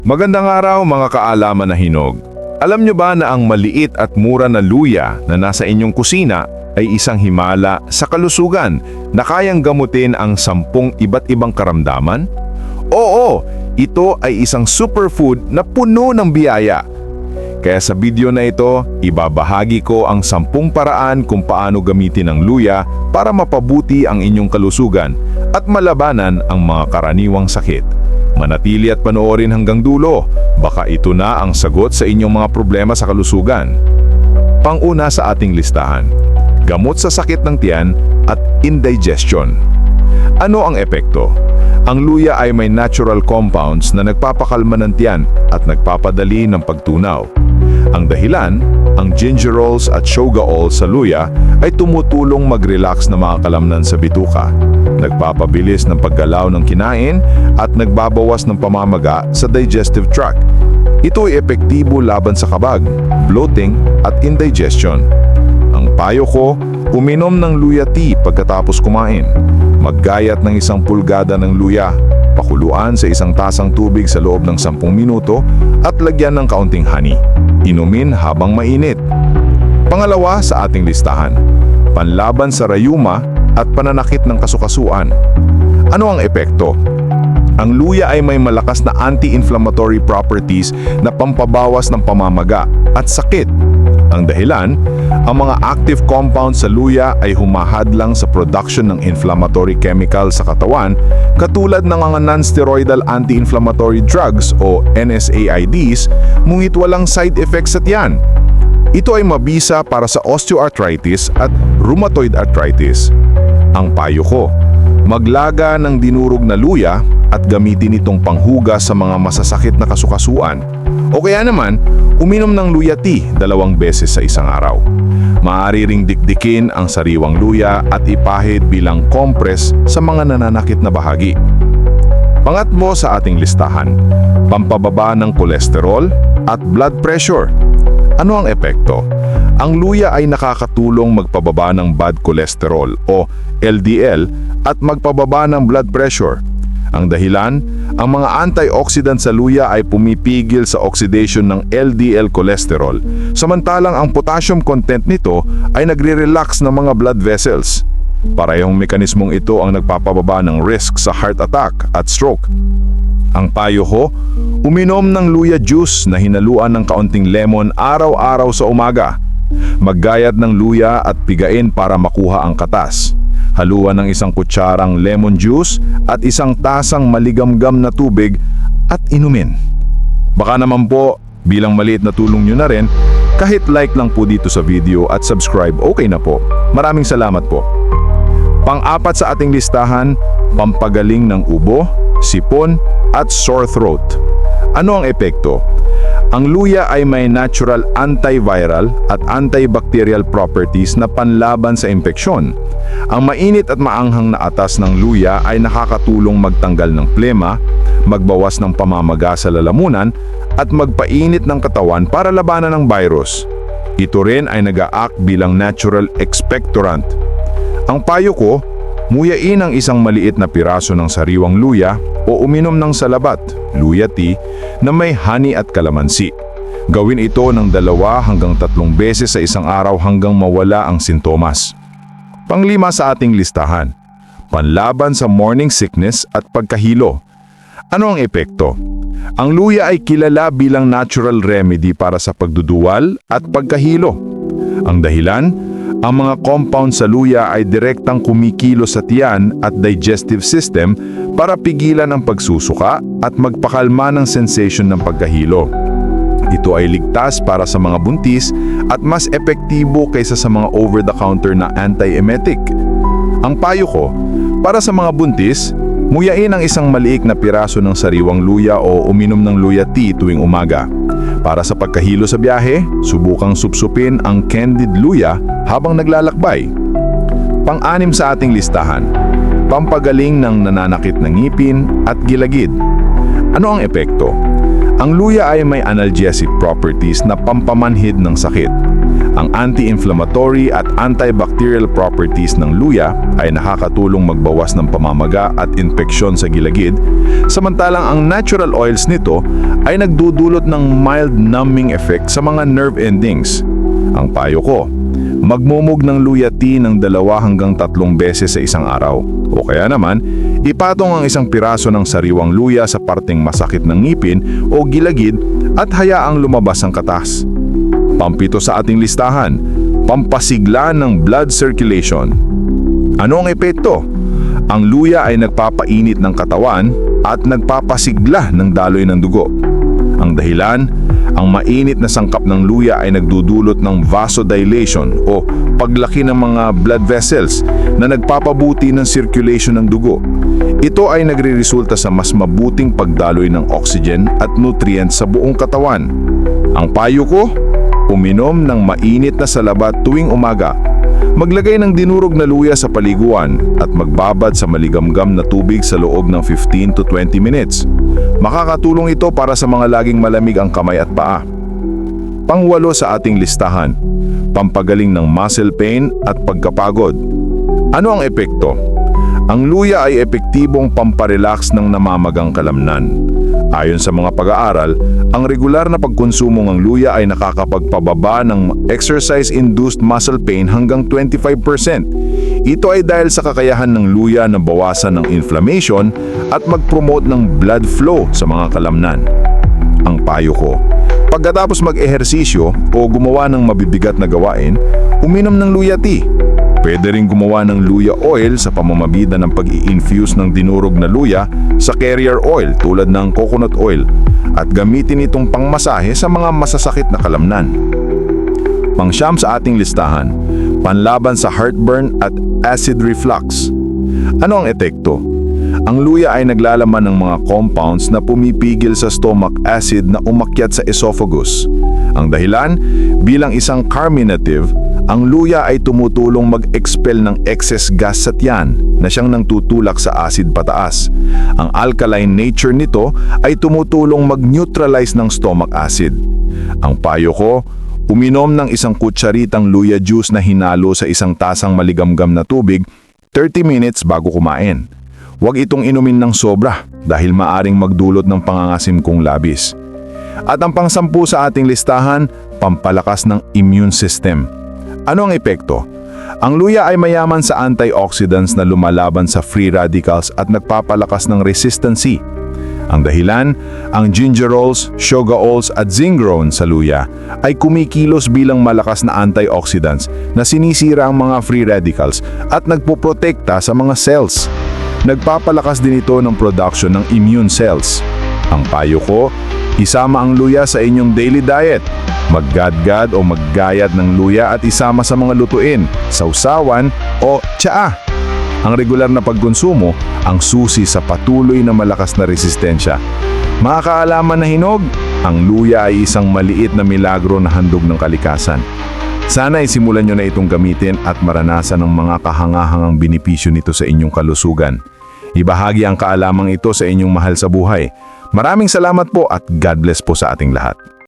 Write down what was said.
Magandang araw mga kaalaman na hinog. Alam nyo ba na ang maliit at mura na luya na nasa inyong kusina ay isang himala sa kalusugan na kayang gamutin ang sampung iba't ibang karamdaman? Oo, ito ay isang superfood na puno ng biyaya. Kaya sa video na ito, ibabahagi ko ang sampung paraan kung paano gamitin ang luya para mapabuti ang inyong kalusugan at malabanan ang mga karaniwang sakit. Manatili at panoorin hanggang dulo, baka ito na ang sagot sa inyong mga problema sa kalusugan. Panguna sa ating listahan, gamot sa sakit ng tiyan at indigestion. Ano ang epekto? Ang luya ay may natural compounds na nagpapakalma ng tiyan at nagpapadali ng pagtunaw. Ang dahilan, ang gingerols at shogaol sa luya ay tumutulong mag-relax na mga kalamnan sa bituka, nagpapabilis ng paggalaw ng kinain at nagbabawas ng pamamaga sa digestive tract. Ito ay epektibo laban sa kabag, bloating at indigestion. Ang payo ko, uminom ng luya tea pagkatapos kumain. Maggayat ng isang pulgada ng luya, pakuluan sa isang tasang tubig sa loob ng 10 minuto at lagyan ng kaunting honey. Inumin habang mainit. Pangalawa sa ating listahan, panlaban sa rayuma at pananakit ng kasukasuan. Ano ang epekto? Ang luya ay may malakas na anti-inflammatory properties na pampabawas ng pamamaga at sakit. Ang dahilan, ang mga active compounds sa luya ay humahadlang sa production ng inflammatory chemical sa katawan katulad ng mga non-steroidal anti-inflammatory drugs o NSAIDs ngunit walang side effects sa tiyan. Ito ay mabisa para sa osteoarthritis at rheumatoid arthritis. Ang payo ko, maglaga ng dinurog na luya at gamitin itong panghugas sa mga masasakit na kasukasuan. O kaya naman, uminom ng luya tea dalawang beses sa isang araw. Maaari ring dikdikin ang sariwang luya at ipahid bilang kompres sa mga nananakit na bahagi. Pangatlo sa ating listahan, pampababa ng kolesterol at blood pressure. Ano ang epekto? Ang luya ay nakakatulong magpababa ng bad cholesterol o LDL at magpababa ng blood pressure. Ang dahilan, ang mga antioxidant sa luya ay pumipigil sa oxidation ng LDL cholesterol, samantalang ang potassium content nito ay nagre-relax ng mga blood vessels. Parehong mekanismong ito ang nagpapababa ng risk sa heart attack at stroke. Ang payo ko, uminom ng luya juice na hinaluan ng kaunting lemon araw-araw sa umaga. Maggayat ng luya at pigain para makuha ang katas. Haluan ng isang kutsarang lemon juice at isang tasang maligamgam na tubig at inumin. Baka naman po, bilang maliit na tulong nyo na rin, kahit like lang po dito sa video at subscribe, okay na po. Maraming salamat po. Pang-apat sa ating listahan, pampagaling ng ubo, sipon, at sore throat. Ano ang epekto? Ang luya ay may natural antiviral at antibacterial properties na panlaban sa impeksyon. Ang mainit at maanghang na atas ng luya ay nakakatulong magtanggal ng plema, magbawas ng pamamaga sa lalamunan, at magpainit ng katawan para labanan ng virus. Ito rin ay nag-a-act bilang natural expectorant. Ang payo ko, muyain ang isang maliit na piraso ng sariwang luya o uminom ng salabat, luya tea, na may honey at kalamansi. Gawin ito ng dalawa hanggang tatlong beses sa isang araw hanggang mawala ang sintomas. Panglima sa ating listahan, panlaban sa morning sickness at pagkahilo. Ano ang epekto? Ang luya ay kilala bilang natural remedy para sa pagduduwal at pagkahilo. Ang dahilan, ang mga compound sa luya ay direktang kumikilo sa tiyan at digestive system para pigilan ang pagsusuka at magpakalma ng sensation ng pagkahilo. Ito ay ligtas para sa mga buntis at mas epektibo kaysa sa mga over-the-counter na anti-emetic. Ang payo ko, para sa mga buntis, muyain ang isang maliik na piraso ng sariwang luya o uminom ng luya tea tuwing umaga. Para sa pagkahilo sa biyahe, subukang supsupin ang candied luya habang naglalakbay. Pang-anim sa ating listahan, pampagaling ng nananakit ng ngipin at gilagid. Ano ang epekto? Ang luya ay may analgesic properties na pampamanhid ng sakit. Anti-inflammatory at antibacterial properties ng luya ay nakakatulong magbawas ng pamamaga at infeksyon sa gilagid, samantalang ang natural oils nito ay nagdudulot ng mild numbing effect sa mga nerve endings. Ang payo ko, magmumog ng luya tea ng dalawa hanggang tatlong beses sa isang araw. O kaya naman, ipatong ang isang piraso ng sariwang luya sa parteng masakit ng ngipin o gilagid at hayaang lumabas ang katas. Pampito sa ating listahan, pampasigla ng blood circulation. Ano ang epekto? Ang luya ay nagpapainit ng katawan at nagpapasigla ng daloy ng dugo. Ang dahilan, ang mainit na sangkap ng luya ay nagdudulot ng vasodilation o paglaki ng mga blood vessels na nagpapabuti ng circulation ng dugo. Ito ay nagreresulta sa mas mabuting pagdaloy ng oxygen at nutrients sa buong katawan. Ang payo ko, uminom ng mainit na salabat tuwing umaga. Maglagay ng dinurog na luya sa paliguan at magbabad sa maligamgam na tubig sa loob ng 15 to 20 minutes. Makakatulong ito para sa mga laging malamig ang kamay at paa. Pangwalo sa ating listahan, pampagaling ng muscle pain at pagkapagod. Ano ang epekto? Ang luya ay epektibong pamparelax ng namamagang kalamnan. Ayon sa mga pag-aaral, ang regular na pagkonsumo ng luya ay nakakapagpababa ng exercise-induced muscle pain hanggang 25%. Ito ay dahil sa kakayahan ng luya na bawasan ng inflammation at mag-promote ng blood flow sa mga kalamnan. Ang payo ko, pagkatapos mag-ehersisyo o gumawa ng mabibigat na gawain, uminom ng luya tea. Pwede rin gumawa ng luya oil sa pamamagitan ng pag-i-infuse ng dinurog na luya sa carrier oil tulad ng coconut oil at gamitin itong pangmasahe sa mga masasakit na kalamnan. Pangsyam sa ating listahan, panlaban sa heartburn at acid reflux. Ano ang epekto? Ang luya ay naglalaman ng mga compounds na pumipigil sa stomach acid na umakyat sa esophagus. Ang dahilan, bilang isang carminative, ang luya ay tumutulong mag-expel ng excess gas sa tiyan na siyang nang tutulak sa acid pataas. Ang alkaline nature nito ay tumutulong mag-neutralize ng stomach acid. Ang payo ko, uminom ng isang kutsaritang luya juice na hinalo sa isang tasang maligamgam na tubig 30 minutes bago kumain. Huwag itong inumin ng sobra dahil maaring magdulot ng pangangasim kong labis. At ang pangsampu sa ating listahan, pampalakas ng immune system. Ano ang epekto? Ang luya ay mayaman sa antioxidants na lumalaban sa free radicals at nagpapalakas ng resistancy. Ang dahilan, ang gingerols, shogaols at zingrown sa luya ay kumikilos bilang malakas na antioxidants na sinisira ang mga free radicals at nagpoprotekta sa mga cells. Nagpapalakas din ito ng production ng immune cells. Ang payo ko, isama ang luya sa inyong daily diet. Maggadgad o maggayat ng luya at isama sa mga lutuin, sausawan o tsaa. Ang regular na pagkonsumo ang susi sa patuloy na malakas na resistensya. Mga kaalaman na hinog, ang luya ay isang maliit na milagro na handog ng kalikasan. Sana isimulan nyo na itong gamitin at maranasan ang mga kahangahangang benepisyo nito sa inyong kalusugan. Ibahagi ang kaalamang ito sa inyong mahal sa buhay. Maraming salamat po at God bless po sa ating lahat.